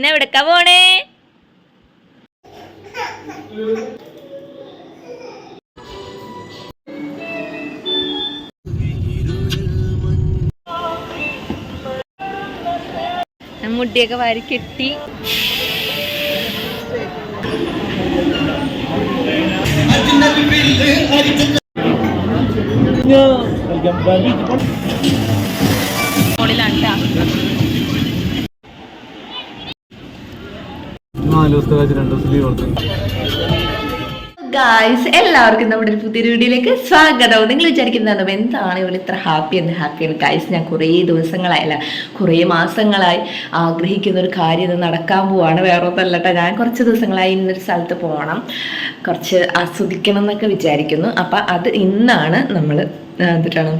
ഇന്ന് എവിടക്കാ പോണേ? മുടിയൊക്കെ വാരി കെട്ടി. മോളിലാണ് നാല് ദിവസത്തെ രണ്ട് ദിവസം ലീവ് ഗായ്സ് എല്ലാവർക്കും നമ്മുടെ ഒരു പുതിയ വീഡിയോയിലേക്ക് സ്വാഗതം. നിങ്ങൾ വിചാരിക്കുന്നതാണ്? എന്താണ് ഇവൾ ഇത്ര ഹാപ്പി എന്ന് ഹാപ്പിയാണ് ഗായ്സ് ഞാൻ കുറേ ദിവസങ്ങളായല്ല കുറേ മാസങ്ങളായി ആഗ്രഹിക്കുന്ന ഒരു കാര്യം ഇത് നടക്കാൻ പോവാണ്. വേറെ ഒന്നല്ലട്ടോ ഞാൻ കുറച്ച് ദിവസങ്ങളായി ഇന്നൊരു സ്ഥലത്ത് പോകണം കുറച്ച് ആസ്വദിക്കണം എന്നൊക്കെ വിചാരിക്കുന്നു. അപ്പം അത് ഇന്നാണ് നമ്മൾ എന്നിട്ടാണ്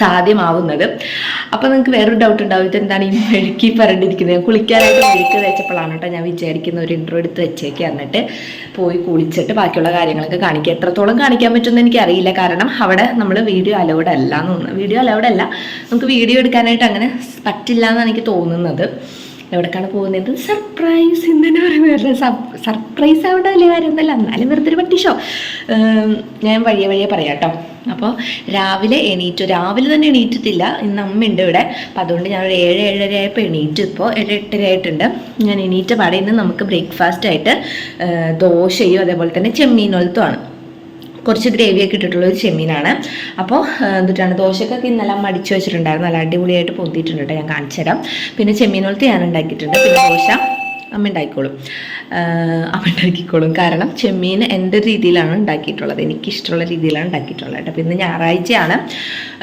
സാധ്യമാവുന്നത്. അപ്പോൾ നിങ്ങൾക്ക് വേറൊരു ഡൗട്ട് ഉണ്ടാവും. ഇത് എന്താണ് ഈ മെഴുക്കി പറഞ്ഞിരിക്കുന്നത് കുളിക്കാനായിട്ട് മെഴുക്ക് തേച്ചപ്പോഴാണ് കേട്ടോ ഞാൻ വിചാരിക്കുന്ന ഒരു ഇൻട്രോ എടുത്ത് വെച്ചേക്ക് എന്നിട്ട് പോയി കുളിച്ചിട്ട് ബാക്കിയുള്ള കാര്യങ്ങളൊക്കെ കാണിക്കുക എത്രത്തോളം കാണിക്കാൻ പറ്റുമെന്ന് എനിക്കറിയില്ല. കാരണം അവിടെ നമ്മൾ വീഡിയോ അലൗഡ് അല്ല എന്ന് തോന്നുന്നു. വീഡിയോ അലൗഡ് അല്ല. നമുക്ക് വീഡിയോ എടുക്കാനായിട്ട് അങ്ങനെ പറ്റില്ല എന്നാണ് എനിക്ക് തോന്നുന്നത്. എവിടേക്കാണ് പോകുന്നത്? സർപ്രൈസ് എന്നു പറയുന്നത് സർപ്രൈസ് ആവേണ്ട വലിയ കാര്യമൊന്നുമല്ല. എന്നാലും വെറുതെ ഒരു പട്ടി ഷോ ഞാൻ വഴിയെ വഴിയെ പറയാം കേട്ടോ അപ്പോൾ രാവിലെ എണീറ്റു. രാവിലെ തന്നെ എണീറ്റിട്ടില്ല. ഇന്ന് അമ്മയുണ്ട് ഇവിടെ. അപ്പം അതുകൊണ്ട് ഞാൻ ഒരു ഏഴ് ഏഴര ആയപ്പോൾ എണീറ്റു. ഇപ്പോൾ ഏഴ് എട്ടര ആയിട്ടുണ്ട് ഞാൻ എണീറ്റ പാടെ ഇന്ന് നമുക്ക് ബ്രേക്ക്ഫാസ്റ്റ് ആയിട്ട് ദോശയും അതേപോലെ തന്നെ ചെമ്മീനൊലത്തുമാണ് കുറച്ച് ഗ്രേവി ഒക്കെ ഇട്ടിട്ടുള്ള ഒരു ചെമ്മീനാണ്. അപ്പോൾ എന്നിട്ടാണ് ദോശക്കൊക്കെ ഇന്നലെ മടിച്ചു വെച്ചിട്ടുണ്ടായിരുന്നു. നല്ല അടിപൊളിയായിട്ട് പൊന്തിയിട്ടുണ്ട് കേട്ടോ ഞാൻ കാണിച്ചു തരാം പിന്നെ ചെമ്മീനോളത്ത് ഞാൻ ഉണ്ടാക്കിയിട്ടുണ്ട്. പിന്നെ ദോശ. അമ്മ ഉണ്ടാക്കിക്കോളും അമ്മ ഉണ്ടാക്കിക്കോളും. കാരണം ചെമ്മീൻ എന്റെ രീതിയിലാണ് ഉണ്ടാക്കിയിട്ടുള്ളത്. എനിക്കിഷ്ടമുള്ള രീതിയിലാണ് ഉണ്ടാക്കിയിട്ടുള്ളത് കേട്ടോ. പിന്നെ ഞായറാഴ്ചയാണ്.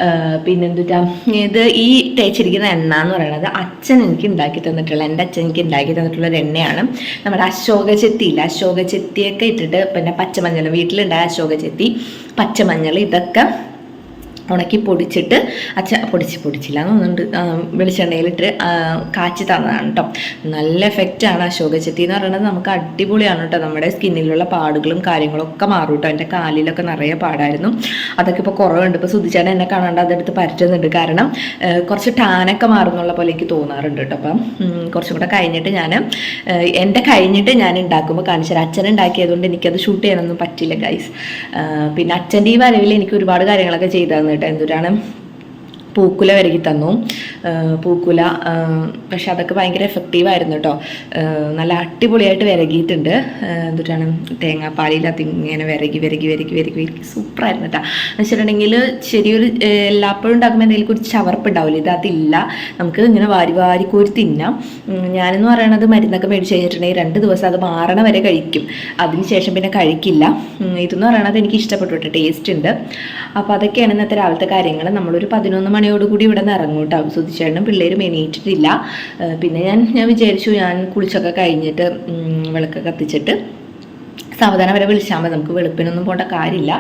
ആഹ് പിന്നെ എന്തുട്ടാ? ഇത് ഈ തേച്ചിരിക്കുന്ന എണ്ണ എന്ന് പറയുന്നത് അച്ഛൻ എനിക്ക് ഉണ്ടാക്കി തന്നിട്ടുള്ള എന്റെ അച്ഛൻ എനിക്ക് ഉണ്ടാക്കി തന്നിട്ടുള്ള ഒരു എണ്ണയാണ്. നമ്മുടെ അശോക ചെത്തിയില്ല അശോക ചെത്തിയൊക്കെ ഇട്ടിട്ട് പിന്നെ പച്ചമഞ്ഞൾ വീട്ടിലുണ്ടായ അശോക ചെത്തി പച്ചമഞ്ഞൾ ഇതൊക്കെ ഉണക്കി പൊടിച്ചിട്ട് അച്ഛ പൊടിച്ച് പൊടിച്ചില്ല എന്നുണ്ട് വെളിച്ചെണ്ണയിലിട്ട് കാച്ചി തന്നതാണ് കേട്ടോ നല്ല എഫക്റ്റാണ് അശോക ചെത്തി എന്ന് പറയുന്നത്. നമുക്ക് അടിപൊളിയാണ് കേട്ടോ നമ്മുടെ സ്കിന്നിലുള്ള പാടുകളും കാര്യങ്ങളും ഒക്കെ മാറും കേട്ടോ എന്റെ കാലിലൊക്കെ നിറയെ പാടായിരുന്നു. അതൊക്കെ ഇപ്പോൾ കുറവുണ്ട്. ഇപ്പോൾ സുദിച്ചാണ് എന്നെ കാണാണ്ട് അതെടുത്ത് പരറ്റുന്നുണ്ട് കാരണം കുറച്ച് ടാനൊക്കെ മാറുന്നുള്ള പോലെ എനിക്ക് തോന്നാറുണ്ട് കേട്ടോ അപ്പം കുറച്ചും കൂടെ കഴിഞ്ഞിട്ട് ഞാൻ എന്റെ കഴിഞ്ഞിട്ട് ഞാൻ ഉണ്ടാക്കുമ്പോൾ കാണിച്ചു തരാം. അച്ഛൻ ഉണ്ടാക്കിയതുകൊണ്ട് എനിക്കത് ഷൂട്ട് ചെയ്യാനൊന്നും പറ്റില്ല ഗൈസ് പിന്നെ അച്ഛന്റെ ഈ വരവിൽ എനിക്ക് ഒരുപാട് കാര്യങ്ങളൊക്കെ ചെയ്തു തന്നു കേട്ടോ എന്തുട്ടാണ് പൂക്കുല വരകി തന്നു. പൂക്കുല പക്ഷെ അതൊക്കെ ഭയങ്കര എഫക്റ്റീവായിരുന്നു കേട്ടോ നല്ല അടിപൊളിയായിട്ട് വിരകിയിട്ടുണ്ട്. എന്നിട്ടാണ് തേങ്ങാപ്പാലിലകത്ത് ഇങ്ങനെ വിരകി വിരകി വിരകി വിരകി വിരകി. സൂപ്പറായിരുന്നു കേട്ടോ എന്ന് വെച്ചിട്ടുണ്ടെങ്കിൽ ശരിയൊരു എല്ലാപ്പോഴും ഉണ്ടാക്കുമ്പോൾ എന്തെങ്കിലും ഒരു ചവർപ്പ് ഉണ്ടാവില്ല? ഇത് അതില്ല. നമുക്ക് ഇങ്ങനെ വാരി വാരി കോരി തിന്നാം. ഞാനെന്ന് പറയണത് മരുന്നൊക്കെ മേടിച്ച് കഴിഞ്ഞിട്ടുണ്ടെങ്കിൽ രണ്ട് ദിവസം അത് മാറണ വരെ കഴിക്കും. അതിനുശേഷം പിന്നെ കഴിക്കില്ല. ഇതെന്ന് പറയണത് എനിക്ക് ഇഷ്ടപ്പെട്ടു കേട്ടോ ടേസ്റ്റ് ഉണ്ട്. അപ്പോൾ അതൊക്കെയാണ് ഇന്നത്തെ രാവിലത്തെ കാര്യങ്ങൾ. നമ്മളൊരു പതിനൊന്ന് മണിയോടുകൂടി ഇവിടെ നിന്ന് ഇറങ്ങും കേട്ടോ. സുധിച്ചേട്ടനും പിള്ളേരും എണീറ്റിട്ടില്ല. പിന്നെ ഞാൻ ഞാൻ വിചാരിച്ചു ഞാൻ കുളിച്ചൊക്കെ കഴിഞ്ഞിട്ട് വിളക്ക് കത്തിച്ചിട്ട് സാവധാനം വരെ വിളിച്ചാൽ മതി. നമുക്ക് വെളുപ്പിനൊന്നും പോകേണ്ട കാര്യമില്ല.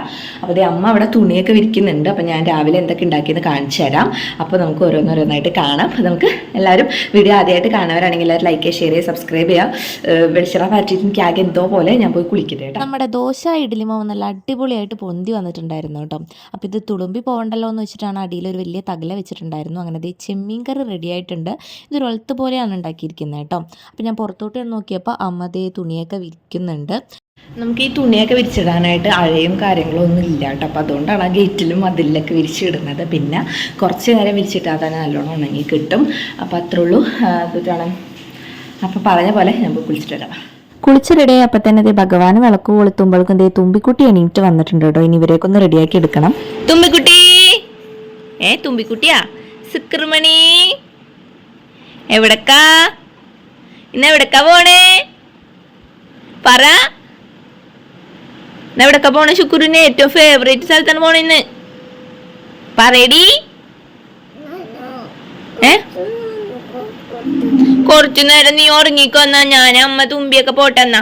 അപ്പോൾ അതേ അമ്മ അവിടെ തുണിയൊക്കെ വിരിക്കുന്നുണ്ട്. അപ്പോൾ ഞാൻ രാവിലെ എന്തൊക്കെ ഉണ്ടാക്കിയെന്ന് കാണിച്ചു തരാം. അപ്പോൾ നമുക്ക് ഓരോന്നോരോന്നായിട്ട് കാണാം. അപ്പോൾ നമുക്ക് എല്ലാവരും വീഡിയോ ആദ്യമായിട്ട് കാണുന്നവരാണെങ്കിൽ എല്ലാവരും ലൈക്ക് ഷെയർ ചെയ്യുക സബ്സ്ക്രൈബ് ചെയ്യുക. വെളിച്ചിറ പാറ്റിയിട്ട് എനിക്ക് ആകെ എന്തോ പോലെ ഞാൻ പോയി കുളിക്കട്ടെ കേട്ടോ. നമ്മുടെ ദോശ ഇഡ്ഡലി മാവ് നല്ല അടിപൊളിയായിട്ട് പൊന്തി വന്നിട്ടുണ്ടായിരുന്നു കേട്ടോ. അപ്പോൾ ഇത് തുളുമ്പി പോകണ്ടല്ലോ എന്ന് വെച്ചിട്ടാണ് അടിയിൽ ഒരു വലിയ തകല വെച്ചിട്ടുണ്ടായിരുന്നു. അങ്ങനെ ചെമ്മീൻ കറി റെഡി ആയിട്ടുണ്ട്. ഇതൊരു ഒളത്ത് പോലെയാണ് ഉണ്ടാക്കിയിരിക്കുന്നത് കേട്ടോ. അപ്പോൾ ഞാൻ പുറത്തോട്ട് നോക്കിയപ്പോൾ അമ്മതേ തുണിയൊക്കെ വിൽക്കുന്നുണ്ട് നമുക്ക് ഈ തുണിയൊക്കെ വിരിച്ചിടാനായിട്ട് അഴയും കാര്യങ്ങളും ഒന്നും ഇല്ല കേട്ടോ. അപ്പോൾ അതുകൊണ്ടാണ് ആ ഗേറ്റിലും മതിലൊക്കെ വിരിച്ചിടുന്നത്. പിന്നെ കുറച്ച് നേരം വിരിച്ചിട്ടാൽ തന്നെ നല്ലോണം ഉണങ്ങി കിട്ടും. അപ്പോൾ അത്രേ ഉള്ളൂ. അതുകൊണ്ടാണ് അപ്പോൾ പറഞ്ഞ പോലെ പോയി കുളിച്ചിട്ട് വരാം. കുളിച്ച് തന്നെ ദേ ഭഗവാൻ വിളക്ക് കൊളുത്തുമ്പോഴേക്കും ദേ തുമ്പിക്കുട്ടി എണീറ്റ് വന്നിട്ടുണ്ട് കേട്ടോ. ഇനി ഇവരെയൊക്കെ ഒന്ന് റെഡിയാക്കി എടുക്കണം. തുമ്പിക്കുട്ടി! ഏ തുമ്പിക്കുട്ടിയാ? സുക്രമണി! എവിടക്കാ? ഇന്ന് എവിടക്കാ പോണേ? പറ. എവിടക്കാ പോണേ? ശുക്രുവിന് ഏറ്റവും ഫേവറേറ്റ് സ്ഥലത്താണ് പോണെന്ന് പറയടി. ഏ? കുറച്ചു നേരം നീ ഉറങ്ങിക്കൊന്നാ ഞാൻ അമ്മ തുമ്പിയൊക്കെ പോട്ടെന്നാ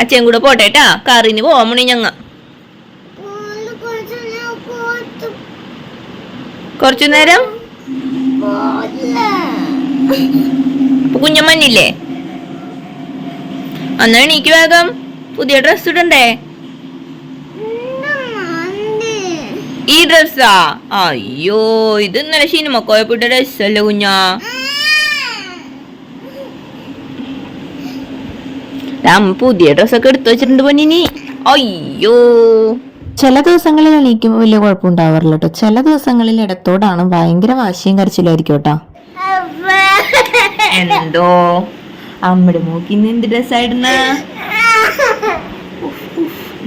അച്ഛൻ കൂടെ പോട്ടെട്ടാ കറിന് പോവാൻ മണി ഞങ്ങ. കുറച്ചു നേരം? കുഞ്ഞമ്മന്നില്ലേ അന്നാണ് എണീക്ക് വേഗം. പുതിയ ഡ്രസ് ഇടണ്ടേ? ഈ ഡ്രസ്സാ അയ്യോ ഇത് ഇന്നലെ സിനിമക്കോയ പോയിട്ട് ഡ്രസ്സല്ലേ കുഞ്ഞാ? പുതിയ ഡ്രസ്സൊക്കെ എടുത്തു വെച്ചിട്ടുണ്ട് പൊന്നിനി. അയ്യോ. ചില ദിവസങ്ങളിൽ എണീക്കുമ്പോൾ വലിയ കുഴപ്പമുണ്ടാവാറില്ല കേട്ടോ. ചില ദിവസങ്ങളിൽ ഇടത്തോടാണ് ഭയങ്കര വാശിയും കരച്ചിലായിരിക്കും കേട്ടോ. എന്തോ? അമ്മയുടെ മൂക്കിന്ന് എന്ത് ഡ്രസ്സായിരുന്ന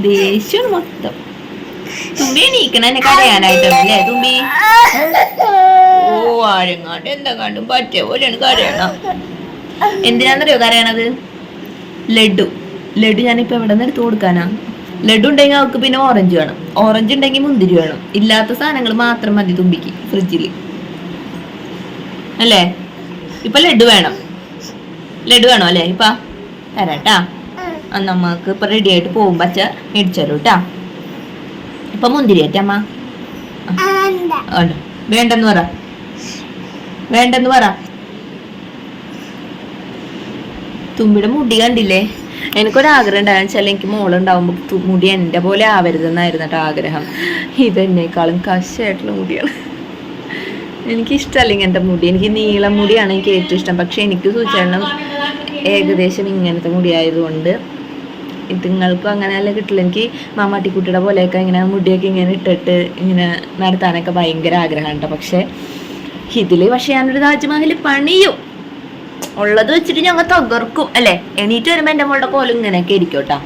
ദേഷ്യം മൊത്തം. തുമ്പി എണീക്കണ എന്നെ കരയാനായിട്ടല്ലേ തുമ്പി? ഓ ആരെങ്ങാണ്ട് എന്താ കണ്ടും പറ്റിയ പോലെയാണ് കരയണം. എന്തിനാന്നറിയോ കരയണത്? ലഡു. ലഡു ഞാനിപ്പോ എവിടെ നിന്ന് എടുത്തു കൊടുക്കാനാ? ലഡു ഉണ്ടെങ്കിൽ അവൾക്ക് പിന്നെ ഓറഞ്ച് വേണം. ഓറഞ്ച് ഉണ്ടെങ്കിൽ മുന്തിരി വേണം. ഇല്ലാത്ത സാധനങ്ങൾ മാത്രം മതി തുമ്പിക്ക് ഫ്രിഡ്ജിൽ അല്ലേ? ഇപ്പൊ ലഡു വേണം. ലഡു വേണോ അല്ലേ? ഇപ്പ. തരാട്ടാ. ആ ഇപ്പം റെഡി ആയിട്ട് പോകും പച്ച മേടിച്ചാലോ കേട്ടാ ഇപ്പൊ മുന്തിരി അമ്മ. വേണ്ടെന്ന് പറ. വേണ്ടെന്ന് പറ. തുമ്പിയുടെ മുടി കണ്ടില്ലേ? എനിക്കൊരാഗ്രഹം ഉണ്ടായെന്ന് വെച്ചാൽ എനിക്ക് മോളുണ്ടാവുമ്പോൾ മുടി എന്റെ പോലെ ആവരുതെന്നായിരുന്നു കേട്ടോ ആഗ്രഹം. ഇതെന്നേക്കാളും കശായിട്ടുള്ള മുടിയാണ്. എനിക്കിഷ്ടമല്ല ഇങ്ങനത്തെ മുടി. എനിക്ക് നീളം മുടിയാണ് എനിക്ക് ഏറ്റവും ഇഷ്ടം. പക്ഷെ എനിക്ക് സൂചന ഏകദേശം ഇങ്ങനത്തെ മുടി ആയതുകൊണ്ട് ഇതുങ്ങൾക്കും അങ്ങനെയല്ല കിട്ടില്ല. എനിക്ക് മാമാട്ടിക്കുട്ടിയുടെ പോലെയൊക്കെ ഇങ്ങനെ മുടിയൊക്കെ ഇങ്ങനെ ഇട്ടിട്ട് ഇങ്ങനെ നടത്താനൊക്കെ ഭയങ്കര ആഗ്രഹമാണ് കേട്ടോ. പക്ഷേ ഇതിൽ പക്ഷെ ഞാനൊരു താജ്മഹൽ പണിയും. ഉള്ളത് വെച്ചിട്ട് ഞങ്ങൾ തകർക്കും അല്ലേ? എണീറ്റ് വരുമ്പോൾ എന്റെ മോളുടെ കോലം ഇങ്ങനെയൊക്കെ ഇരിക്കും കേട്ടോ.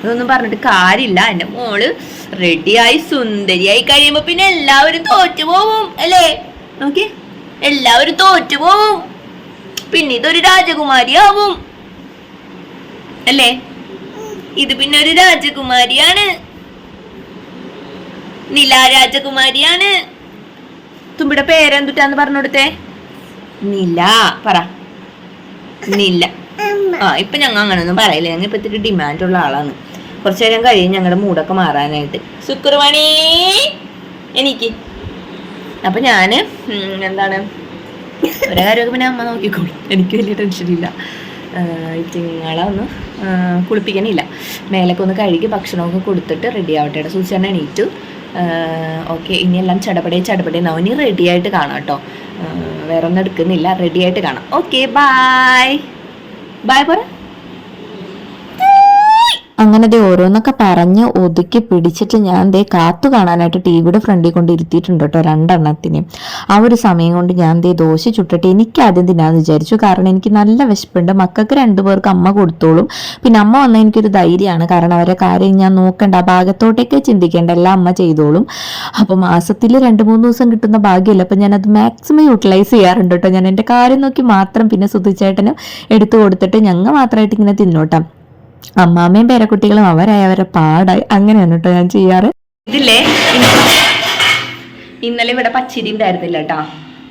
അതൊന്നും പറഞ്ഞിട്ട് കാര്യമില്ല. എന്റെ മോൾ റെഡിയായി സുന്ദരിയായി കഴിയുമ്പോൾ പിന്നെ എല്ലാവരും തോറ്റു പോവും അല്ലേ? നോക്കി എല്ലാവരും തോറ്റു പോവും പിന്നെ ഇതൊരു രാജകുമാരിയാവും അല്ലേ? ഇത് പിന്നെ ഒരു രാജകുമാരിയാണ്. നില രാജകുമാരിയാണ്. തുമ്പിയുടെ പേരെന്തുട്ടാന്ന് പറഞ്ഞു നില പറ. നില. ആ ഇപ്പൊ ഞങ്ങൾ അങ്ങനൊന്നും പറയില്ല. ഞങ്ങൾ ഇപ്പൊ ഇത്തിരി ഡിമാൻഡ് ഉള്ള ആളാണ്. കുറച്ചു നേരം കഴിയും ഞങ്ങളുടെ മൂടൊക്കെ മാറാനായിട്ട്. ശുക്രവാണി എനിക്ക് അപ്പൊ ഞാൻ എന്താണ്? ഒരു കാര്യമൊക്കെ പിന്നെ അമ്മ നോക്കിക്കോളും. എനിക്ക് വലിയ ടെൻഷനില്ല ഇല്ല. ഒന്ന് കുളിപ്പിക്കണില്ല. മേലൊക്കെ ഒന്ന് കഴുകി ഭക്ഷണമൊക്കെ കൊടുത്തിട്ട് റെഡി ആവട്ടെ സൂചന എണീറ്റു. ഓക്കെ ഇനിയെല്ലാം ചടപടേ ചടപടേ എന്നാവും ഇനി റെഡി ആയിട്ട് കാണാം കേട്ടോ വേറെ ഒന്നും എടുക്കുന്നില്ല. റെഡി ആയിട്ട് കാണാം. ഓക്കെ ബായ് ബായ് പറ അങ്ങനെ ദേ ഓരോന്നൊക്കെ പറഞ്ഞ് ഒതുക്കി പിടിച്ചിട്ട് ഞാൻ ദേ കാത്തു കാണാനായിട്ട് ടി വിയുടെ ഫ്രണ്ടിൽ കൊണ്ട് ഇരുത്തിയിട്ടുണ്ട് കേട്ടോ രണ്ടെണ്ണത്തിന്. ആ ഒരു സമയം കൊണ്ട് ഞാൻ ദേ ദോശ ചുട്ടിട്ട് എനിക്ക് ആദ്യം തിന്നാന്ന് വിചാരിച്ചു. കാരണം എനിക്ക് നല്ല വിശപ്പുണ്ട്. മക്കൾക്ക് രണ്ടുപേർക്ക് അമ്മ കൊടുത്തോളും. പിന്നെ അമ്മ വന്നാൽ എനിക്കൊരു ധൈര്യമാണ്. കാരണം അവരെ കാര്യം ഞാൻ നോക്കണ്ട. ഭാഗത്തോട്ടേക്ക് ചിന്തിക്കേണ്ട. എല്ലാം അമ്മ ചെയ്തോളും. അപ്പോൾ മാസത്തിൽ രണ്ട് മൂന്ന് ദിവസം കിട്ടുന്ന ഭാഗ്യമല്ല. അപ്പം ഞാനത് മാക്സിമം യൂട്ടിലൈസ് ചെയ്യാറുണ്ട് കേട്ടോ. ഞാൻ എന്റെ കാര്യം നോക്കി മാത്രം പിന്നെ സുധിച്ചേട്ടനും എടുത്തു കൊടുത്തിട്ട് ഞങ്ങൾ മാത്രമായിട്ട് ഇങ്ങനെ തിന്നോട്ടാം. അമ്മാമ്മയും പേരക്കുട്ടികളും അവരായി അവരെ പാടായി. അങ്ങനെയാണ് കേട്ടോ ഞാൻ ചെയ്യാറ്. ഇതില്ലേ? ഇന്നലെ ഇവിടെ പച്ചരി ഉണ്ടായിരുന്നില്ല കേട്ടാ